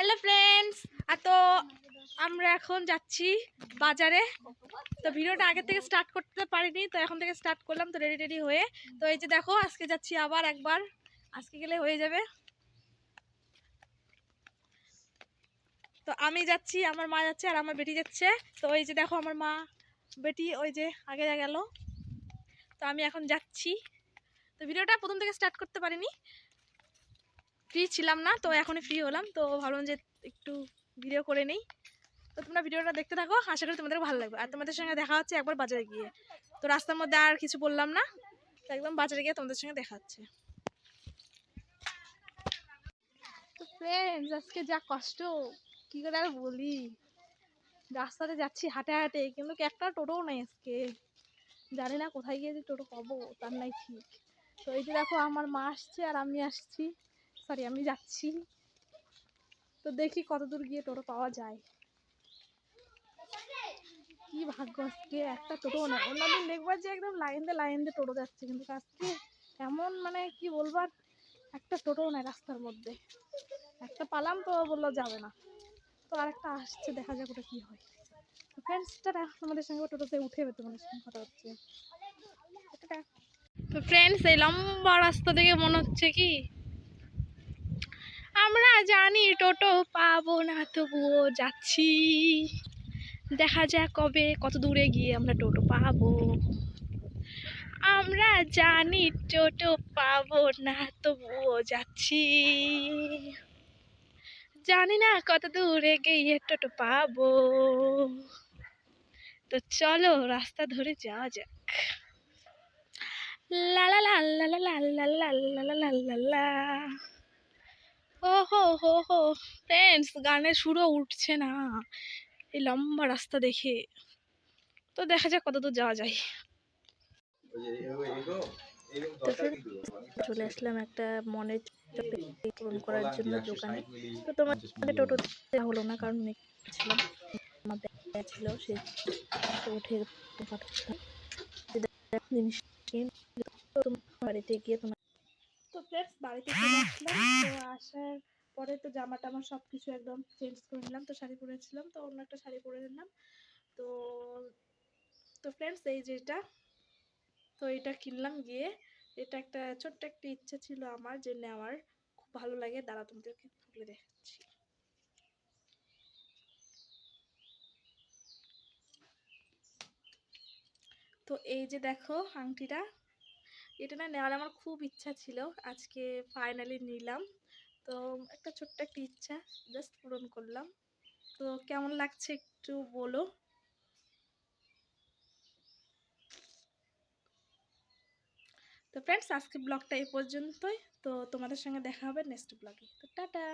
Hello friends আর তো আমরা এখন যাচ্ছি বাজারে। তো ভিডিওটা আগে থেকে স্টার্ট করতে পারিনি, তো এখন থেকে স্টার্ট করলাম, তো রেডি রেডি হয়ে। তো এই যে দেখো, আজকে যাচ্ছি আবার একবার। আজকে গেলে হয়ে যাবে। তো আমি যাচ্ছি, আমার মা যাচ্ছে আর আমার বেটি যাচ্ছে। তো ওই যে দেখো, আমার মা, বেটি ওই যে আগে গেল। তো আমি এখন যাচ্ছি। তো ভিডিওটা প্রথম থেকে স্টার্ট করতে পারিনি। ফ্রি ছিলাম না, তো এখনই ফ্রি হলাম, তো ভাবলাম যে একটু ভিডিও করে নেই। তো তোমরা ভিডিওটা দেখতে থাকো, আশা করি তোমাদের ভালো লাগবে। আর তোমাদের সঙ্গে দেখা হচ্ছে একবার বাজারে গিয়ে। তো রাস্তার মধ্যে আর কিছু বললাম না, তো একদম বাজারে গিয়ে তোমাদের সঙ্গে দেখা হচ্ছে। তো ফ্রেন্ডস আজকে যা কষ্ট, কী করে আর বলি? রাস্তাতে যাচ্ছি হাঁটে হাঁটে, কিন্তু একটা টোটোও নেই আজকে। জানি না কোথায় গিয়ে যে টোটো পাবো, তার নাই ঠিক। তো এই যে দেখো, আমার মা আসছে আর আমি আসছি। সরি আমি যাচ্ছি। তো দেখি কত দূর গিয়ে টোটো পাওয়া যায়। কি ভাগ্য আজকে, একটা টোটো নেই অন্যদিন দেখবার যে একদম লাইন দিয়ে লাইন দিয়ে টোটো যাচ্ছে, কিন্তু আজকে এমন মানে কি বলবার একটা টোটো নেই রাস্তার মধ্যে। একটা পালাম তো বলল যাবে না। তো আরেকটা আসছে, দেখা যাক ওটা কি হয়। ফ্রেন্ডসটা আমাদের সঙ্গে টোটোতে উঠে যাবে তোমাদের সঙ্গে কথা হচ্ছে। তো ফ্রেন্ডস এই লম্বা রাস্তা থেকে মনে হচ্ছে কি আমরা জানি টোটো পাবো না, তবুও যাচ্ছি। দেখা যাক কবে, কত দূরে গিয়ে আমরা টোটো পাবো। আমরা জানি টোটো পাবো না, তবুও যাচ্ছি। জানি না কত দূরে গিয়ে টোটো পাবো। তো চলো, রাস্তা ধরে যাওয়া যাক। লা লা লা লা লা লা লা লা লা লা লা ও হো হো। ফ্রেন্ডস গানের সুরও উঠছে না। এই লম্বা রাস্তা দেখে। তো দেখা যাক কতদূর যাওয়া যায়। চলে আসলাম একটা মনের পূরণ করার জন্য দোকানে। তো তোমার টোটো হলো না, কারণ ছিল, সে উঠে জিনিস বাড়িতে গিয়ে তোমার তো ফ্রেন্ডস বাড়িতে চলে আসলাম। তো আসার পরে তো জামা টামা সব কিছু একদম চেঞ্জ করে নিলাম। তো শাড়ি পরেছিলাম, তো অন্য একটা শাড়ি পরে নিলাম। তো তো ফ্রেন্ডস এই যে এটা, তো এটা কিনলাম গিয়ে। এটা একটা ছোট্ট একটা ইচ্ছা ছিল আমার যে নেওয়ার। খুব ভালো লাগে। দাঁড়া তোমাদেরকে খুলে দেখাচ্ছি। তো এই যে দেখো, আংটিটা। এটা না নেওয়ার আমার খুব ইচ্ছা ছিল। আজকে ফাইনালি নিলাম। তো একটা ছোট্ট একটা ইচ্ছা জাস্ট পূরণ করলাম। তো কেমন লাগছে একটু বলো? তো ফ্রেন্ডস আজকে ব্লগটা এই পর্যন্তই। তো তোমাদের সঙ্গে দেখা হবে নেক্সট ব্লগে তো টাটা!